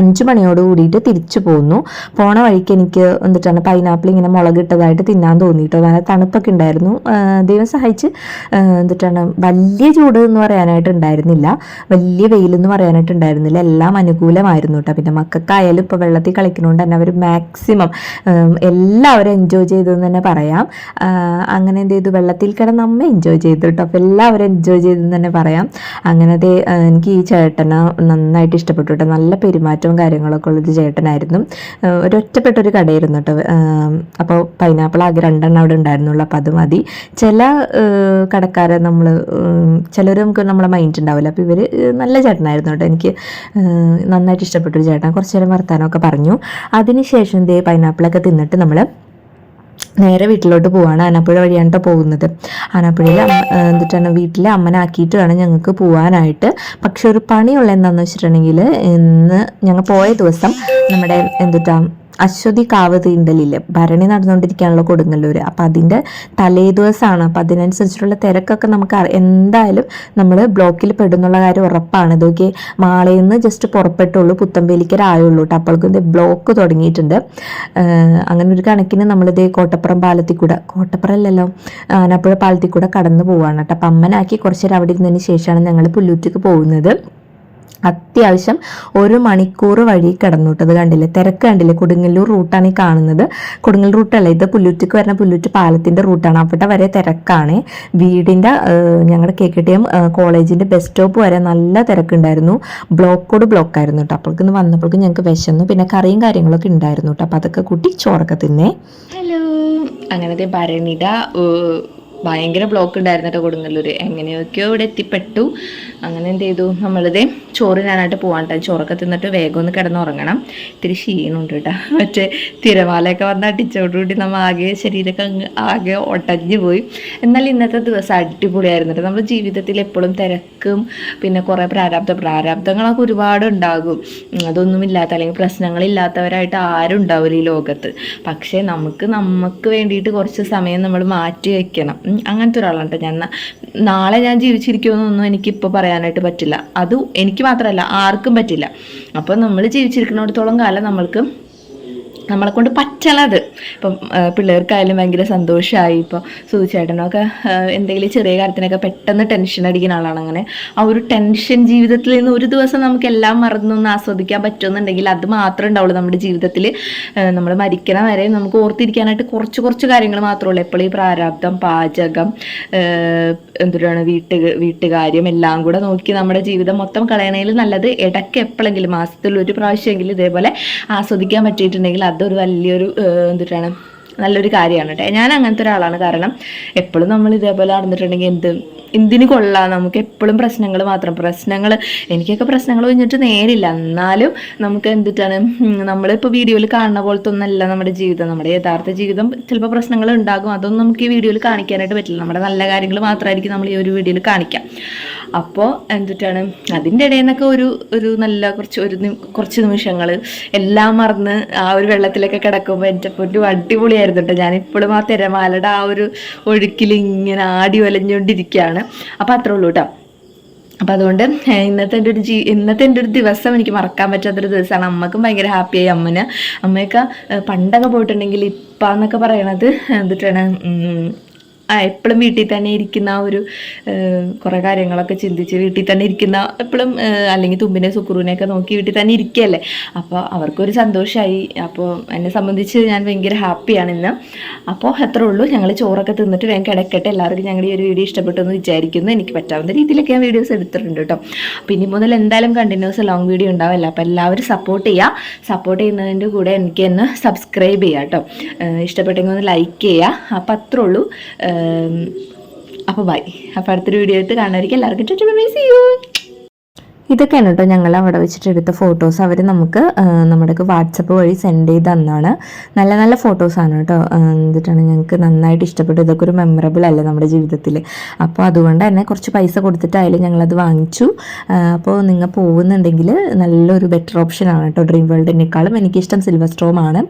അഞ്ച് മണിയോട് കൂടിയിട്ട് തിരിച്ചു പോന്നു. പോണ വഴിക്ക് എനിക്ക് എന്നിട്ടാണ് പൈനാപ്പിൾ ഇങ്ങനെ മുളകിട്ടതായിട്ട് തിന്നാൻ തോന്നിയിട്ടോ നല്ല തണുപ്പൊക്കെ ഉണ്ടായിരുന്നു. ദൈവം സഹായിച്ച് എന്നിട്ടാണ് വലിയ ചൂട് എന്ന് പറയാനായിട്ട് ഉണ്ടായിരുന്നില്ല. വലിയ വെയിലെന്ന് പറയാനായിട്ട് ഉണ്ടായിരുന്നില്ല. എല്ലാം അനുകൂലമായിരുന്നു കേട്ടോ പിന്നെ മക്കൾക്കായാലും ഇപ്പോൾ വെള്ളത്തിൽ കളിക്കുന്നതുകൊണ്ട് തന്നെ അവർ മാക്സിമം എല്ലാവരും എൻജോയ് ചെയ്തു എന്ന് തന്നെ പറയാം. അങ്ങനെ എന്ത് ചെയ്തു? വെള്ളത്തിൽ കിടന്ന് അമ്മ എൻജോയ് ചെയ്തു കേട്ടോ അപ്പോൾ എല്ലാവരും എൻജോയ് ചെയ്തെന്ന് തന്നെ പറയാം. അങ്ങനത്തെ എനിക്ക് ഈ ചേട്ടനെ നന്നായിട്ട് ഇഷ്ടപ്പെട്ടു കേട്ടോ. നല്ല പെരുമാറ്റവും കാര്യങ്ങളൊക്കെ ഉള്ളത് ചേട്ടനായിരുന്നു. ഒരൊറ്റപ്പെട്ട ഒരു കടയായിരുന്നു കേട്ടോ. അപ്പോൾ പൈനാപ്പിൾ ആകെ രണ്ടെണ്ണം അവിടെ ഉണ്ടായിരുന്നുള്ളൂ. അപ്പോൾ അത് മതി. ചില കടക്കാരെ നമ്മൾ ചിലർ നമുക്ക് നമ്മളെ മൈൻഡ് ഉണ്ടാവില്ല. അപ്പോൾ ഇവർ നല്ല ചേട്ടനായിരുന്നു കേട്ടോ. എനിക്ക് നന്നായിട്ട് ഇഷ്ടപ്പെട്ടൊരു ചേട്ടൻ. കുറച്ച് നേരം വർത്താനമൊക്കെ പറഞ്ഞു. അതിനുശേഷം ദേ പൈനാപ്പിളൊക്കെ തിന്നിട്ട് നമ്മൾ നേരെ വീട്ടിലോട്ട് പോവാണ് ആനപ്പുഴ വഴിയാണ് പോകുന്നത്. ആനപ്പുഴയിൽ എന്നിട്ടാണ് വീട്ടിലെ അമ്മനാക്കിയിട്ട് വേണം ഞങ്ങൾക്ക് പോവാനായിട്ട്. പക്ഷെ ഒരു പണിയുള്ള എന്താണെന്ന് വെച്ചിട്ടുണ്ടെങ്കിൽ ഇന്ന് ഞങ്ങൾ പോയ ദിവസം നമ്മുടെ എന്തുട്ടാ അശ്വതി കാവ് തീണ്ടലില്ലേ ഭരണി നടന്നുകൊണ്ടിരിക്കുകയാണല്ലോ കൊടുങ്ങല്ലൂർ അപ്പം അതിന്റെ തലേ ദിവസമാണ് അപ്പം അതിനനുസരിച്ചിട്ടുള്ള തിരക്കൊക്കെ നമുക്ക് എന്തായാലും നമ്മൾ ബ്ലോക്കിൽ പെടുന്നുള്ള കാര്യം ഉറപ്പാണ്. ഇതൊക്കെ മാളയിൽ നിന്ന് ജസ്റ്റ് പുറപ്പെട്ടുള്ളൂ. പുത്തമ്പേലിക്കരായുള്ളൂ കേട്ടോ അപ്പോഴേക്കും ഇത് ബ്ലോക്ക് തുടങ്ങിയിട്ടുണ്ട്. അങ്ങനെ ഒരു കണക്കിന് നമ്മളിത് കോട്ടപ്പുറം പാലത്തിൽ കൂടെ കോട്ടപ്പുറം അല്ലല്ലോ ആനപ്പുഴ പാലത്തിൽ കൂടെ കടന്നു പോവാണ് കേട്ടോ അപ്പം അമ്മനാക്കി കുറച്ചേരം അവിടെ ഇരുന്നതിന് ശേഷമാണ് ഞങ്ങൾ പുല്ലൂറ്റിക്ക് പോകുന്നത്. അത്യാവശ്യം ഒരു മണിക്കൂർ വഴി കിടന്നു കേട്ടത് കണ്ടില്ലേ? തിരക്ക് കണ്ടില്ലേ? കൊടുങ്ങല്ലൂർ റൂട്ടാണ് ഈ കാണുന്നത്. കൊടുങ്ങല്ലൂർ റൂട്ടല്ല ഇത് പുല്ലൂറ്റിക്ക് വരുന്ന പുല്ലൂറ്റ് പാലത്തിന്റെ റൂട്ടാണ് അവിടെ വരെ തിരക്കാണ്. വീടിന്റെ ഞങ്ങളുടെ കെ കെ ടി എം കോളേജിന്റെ ബസ് സ്റ്റോപ്പ് വരെ നല്ല തിരക്കുണ്ടായിരുന്നു. ബ്ലോക്കോട് ബ്ലോക്കായിരുന്നു കേട്ടോ അപ്പോഴേക്ക് വന്നപ്പോഴേക്കും ഞങ്ങൾക്ക് വിശന്നു. പിന്നെ കറിയും കാര്യങ്ങളൊക്കെ ഉണ്ടായിരുന്നു കേട്ടോ അപ്പോൾ അതൊക്കെ കൂട്ടി ചോറൊക്കെ തിന്നേ. ഹലോ അങ്ങനത്തെ ഭരണിട ഏഹ്, ഭയങ്കര ബ്ലോക്ക് ഉണ്ടായിരുന്നു കേട്ടോ കൊടുങ്ങല്ലൂർ എങ്ങനെയൊക്കെയോ ഇവിടെ എത്തിപ്പെട്ടു. അങ്ങനെ എന്ത് ചെയ്തു? നമ്മളിതേ ചോറ് ഞാനായിട്ട് പോകാൻ ചോറൊക്കെ തിന്നിട്ട് വേഗം ഒന്ന് കിടന്നുറങ്ങണം. ഇത്തിരി ക്ഷീണമുണ്ട് കേട്ടോ മറ്റേ തിരമാലയൊക്കെ വന്ന് അടിച്ചോടുകൂടി നമ്മൾ ആകെ ശരീരമൊക്കെ ആകെ ഒട്ടഞ്ഞു പോയി. എന്നാൽ ഇന്നത്തെ ദിവസം അടിപൊളിയായിരുന്നു കേട്ടോ നമ്മുടെ ജീവിതത്തിൽ എപ്പോഴും തിരക്കും പിന്നെ കുറേ പ്രാരാബ്ദ പ്രാരാബ്ദങ്ങളൊക്കെ ഒരുപാട് ഉണ്ടാകും. അതൊന്നുമില്ലാത്ത അല്ലെങ്കിൽ പ്രശ്നങ്ങളില്ലാത്തവരായിട്ട് ആരും ഉണ്ടാവില്ല ഈ ലോകത്ത്. പക്ഷേ നമുക്ക് നമുക്ക് വേണ്ടിയിട്ട് കുറച്ച് സമയം നമ്മൾ മാറ്റി വെക്കണം. ഉം, അങ്ങനത്തെ ഒരാളാണ് കേട്ടോ ഞാൻ. നാളെ ഞാൻ ജീവിച്ചിരിക്കുമെന്നൊന്നും എനിക്കിപ്പോൾ പറയാനായിട്ട് പറ്റില്ല. അത് എനിക്ക് മാത്രമല്ല ആർക്കും പറ്റില്ല. അപ്പോൾ നമ്മൾ ജീവിച്ചിരിക്കുന്നിടത്തോളം കാലം നമ്മൾക്ക് നമ്മളെ കൊണ്ട് പറ്റണത്. ഇപ്പം പിള്ളേർക്കായാലും ഭയങ്കര സന്തോഷമായി ഇപ്പോൾ സുചേട്ടനൊക്കെ ആ, എന്തെങ്കിലും ചെറിയ കാര്യത്തിനൊക്കെ പെട്ടെന്ന് ടെൻഷൻ അടിക്കുന്ന ആളാണ് അങ്ങനെ. ആ ഒരു ടെൻഷൻ ജീവിതത്തിൽ നിന്ന് ഒരു ദിവസം നമുക്ക് എല്ലാം മറന്നൊന്ന് ആസ്വദിക്കാൻ പറ്റുമെന്നുണ്ടെങ്കിൽ അത് മാത്രമേ ഉണ്ടാവുള്ളൂ നമ്മുടെ ജീവിതത്തിൽ. നമ്മൾ മരിക്കണ വരെ നമുക്ക് ഓർത്തിരിക്കാനായിട്ട് കുറച്ച് കുറച്ച് കാര്യങ്ങൾ മാത്രമേ ഉള്ളൂ എപ്പോഴും ഈ പ്രാരാബ്ദം പാചകം എന്തിനാണ് വീട്ട് വീട്ടുകാര്യം എല്ലാം കൂടെ നോക്കി നമ്മുടെ ജീവിതം മൊത്തം കളയണതിൽ നല്ലത്. ഇടയ്ക്ക് എപ്പോഴെങ്കിലും മാസത്തിൽ ഒരു പ്രാവശ്യമെങ്കിലും ഇതേപോലെ ആസ്വദിക്കാൻ പറ്റിയിട്ടുണ്ടെങ്കിൽ അതൊരു വലിയൊരു എന്തിട്ടാണ് നല്ലൊരു കാര്യമാണ് കേട്ടോ ഞാൻ അങ്ങനത്തെ ഒരാളാണ്. കാരണം എപ്പോഴും നമ്മൾ ഇതേപോലെ നടന്നിട്ടുണ്ടെങ്കിൽ എന്ത് എന്തിനു കൊള്ളാം? നമുക്ക് എപ്പോഴും പ്രശ്നങ്ങൾ മാത്രം. പ്രശ്നങ്ങൾ എനിക്കൊക്കെ പ്രശ്നങ്ങൾ കഴിഞ്ഞിട്ട് നേരില്ല. എന്നാലും നമുക്ക് എന്തിട്ടാണ് നമ്മളിപ്പോൾ വീഡിയോയിൽ കാണുന്ന പോലത്തെ ഒന്നല്ല നമ്മുടെ ജീവിതം. നമ്മുടെ യഥാർത്ഥ ജീവിതം ചിലപ്പോൾ പ്രശ്നങ്ങൾ ഉണ്ടാകും. അതൊന്നും നമുക്ക് ഈ വീഡിയോയിൽ കാണിക്കാനായിട്ട് പറ്റില്ല. നമ്മുടെ നല്ല കാര്യങ്ങൾ മാത്രമായിരിക്കും നമ്മൾ ഈ ഒരു വീഡിയോയിൽ കാണിക്കാം. അപ്പോൾ എന്തിട്ടാണ്? അതിന്റെ ഇടയിൽ നിന്നൊക്കെ ഒരു ഒരു നല്ല കുറച്ച് ഒരു കുറച്ച് നിമിഷങ്ങൾ എല്ലാം മറന്ന് ആ ഒരു വെള്ളത്തിലൊക്കെ കിടക്കുമ്പോൾ എന്റെ പൊന്നു അടിപൊളിയായിരുന്നു കേട്ടോ ഞാനിപ്പോഴും ആ തിരമാലയുടെ ആ ഒരു ഒഴുക്കിൽ ഇങ്ങനെ ആടി ഒലഞ്ഞുകൊണ്ടിരിക്കുകയാണ് അപ്പോൾ അത്രേ ഉള്ളൂ കേട്ടോ അപ്പം അതുകൊണ്ട് ഇന്നത്തെ എന്റെ ഒരു ജീ ഇന്നത്തെ എന്റെ ഒരു ദിവസം എനിക്ക് മറക്കാൻ പറ്റാത്തൊരു ദിവസമാണ്. അമ്മക്കും ഭയങ്കര ഹാപ്പിയായി അമ്മന്. അമ്മയൊക്കെ പണ്ടൊക്കെ പോയിട്ടുണ്ടെങ്കിൽ ഇപ്പം എന്നൊക്കെ പറയണത് എന്തിട്ടാണ്? എപ്പോഴും വീട്ടിൽ തന്നെ ഇരിക്കുന്ന ആ ഒരു കുറേ കാര്യങ്ങളൊക്കെ ചിന്തിച്ച് വീട്ടിൽ തന്നെ ഇരിക്കുന്ന എപ്പോഴും അല്ലെങ്കിൽ തുമ്പിനെ സുക്കുറുവിനെയൊക്കെ നോക്കി വീട്ടിൽ തന്നെ ഇരിക്കുകയല്ലേ? അപ്പോൾ അവർക്കൊരു സന്തോഷമായി അപ്പോൾ എന്നെ സംബന്ധിച്ച് ഞാൻ ഭയങ്കര ഹാപ്പിയാണ് ഇന്ന്. അപ്പോൾ അത്രേ ഉള്ളൂ. ഞങ്ങൾ ചോറൊക്കെ തിന്നിട്ട് വേഗം കിടക്കട്ടെ. എല്ലാവർക്കും ഞങ്ങളുടെ ഈ ഒരു വീഡിയോ ഇഷ്ടപ്പെട്ടു എന്ന് വിചാരിക്കുന്നു. എനിക്ക് പറ്റാവുന്ന രീതിയിലൊക്കെ ഞാൻ വീഡിയോസ് എടുത്തിട്ടുണ്ട് കേട്ടോ. ഇനി മുതൽ എന്തായാലും കണ്ടിന്യൂസ് ലോങ് വീഡിയോ ഉണ്ടാവില്ല? അപ്പോൾ എല്ലാവരും സപ്പോർട്ട് ചെയ്യുക. സപ്പോർട്ട് ചെയ്യുന്നതിന്റെ കൂടെ എനിക്ക് എന്നെ സബ്സ്ക്രൈബ് ചെയ്യുക കേട്ടോ. ഇഷ്ടപ്പെട്ടെങ്കിൽ ഒന്ന് ലൈക്ക് ചെയ്യുക. അപ്പോൾ അത്രേ ഉള്ളൂ. അപ്പോൾ ബൈ അപ്പോൾ അടുത്തൊരു വീഡിയോ ആയിട്ട് കാണാതിരിക്കും എല്ലാവർക്കും യു ഇതൊക്കെയാണ് കേട്ടോ ഞങ്ങൾ അവിടെ വെച്ചിട്ട് എടുത്ത ഫോട്ടോസ് അവർ നമുക്ക് നമ്മുടെ വാട്സപ്പ് വഴി സെൻഡ് ചെയ്ത് തന്നാണ്. നല്ല നല്ല ഫോട്ടോസാണ് കേട്ടോ എന്നിട്ടാണ് ഞങ്ങൾക്ക് നന്നായിട്ട് ഇഷ്ടപ്പെട്ടു ഇതൊക്കെ ഒരു മെമ്മറബിൾ അല്ലേ നമ്മുടെ ജീവിതത്തിൽ അപ്പോൾ അതുകൊണ്ട് തന്നെ കുറച്ച് പൈസ കൊടുത്തിട്ടായാലും ഞങ്ങളത് വാങ്ങിച്ചു. അപ്പോൾ നിങ്ങൾ പോകുന്നുണ്ടെങ്കിൽ നല്ലൊരു ബെറ്റർ ഓപ്ഷനാണ് കേട്ടോ ഡ്രീം വേൾഡിനേക്കാളും എനിക്കിഷ്ടം സിൽവർ സ്റ്റോം ആണ്.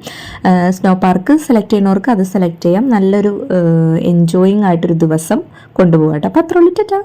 സ്നോ പാർക്ക് സെലക്ട് ചെയ്യുന്നവർക്ക് അത് സെലക്ട് ചെയ്യാം. നല്ലൊരു എൻജോയിങ് ആയിട്ടൊരു ദിവസം കൊണ്ടുപോകാം കേട്ടോ അപ്പോൾ അത്ര ഉള്ളിട്ടാ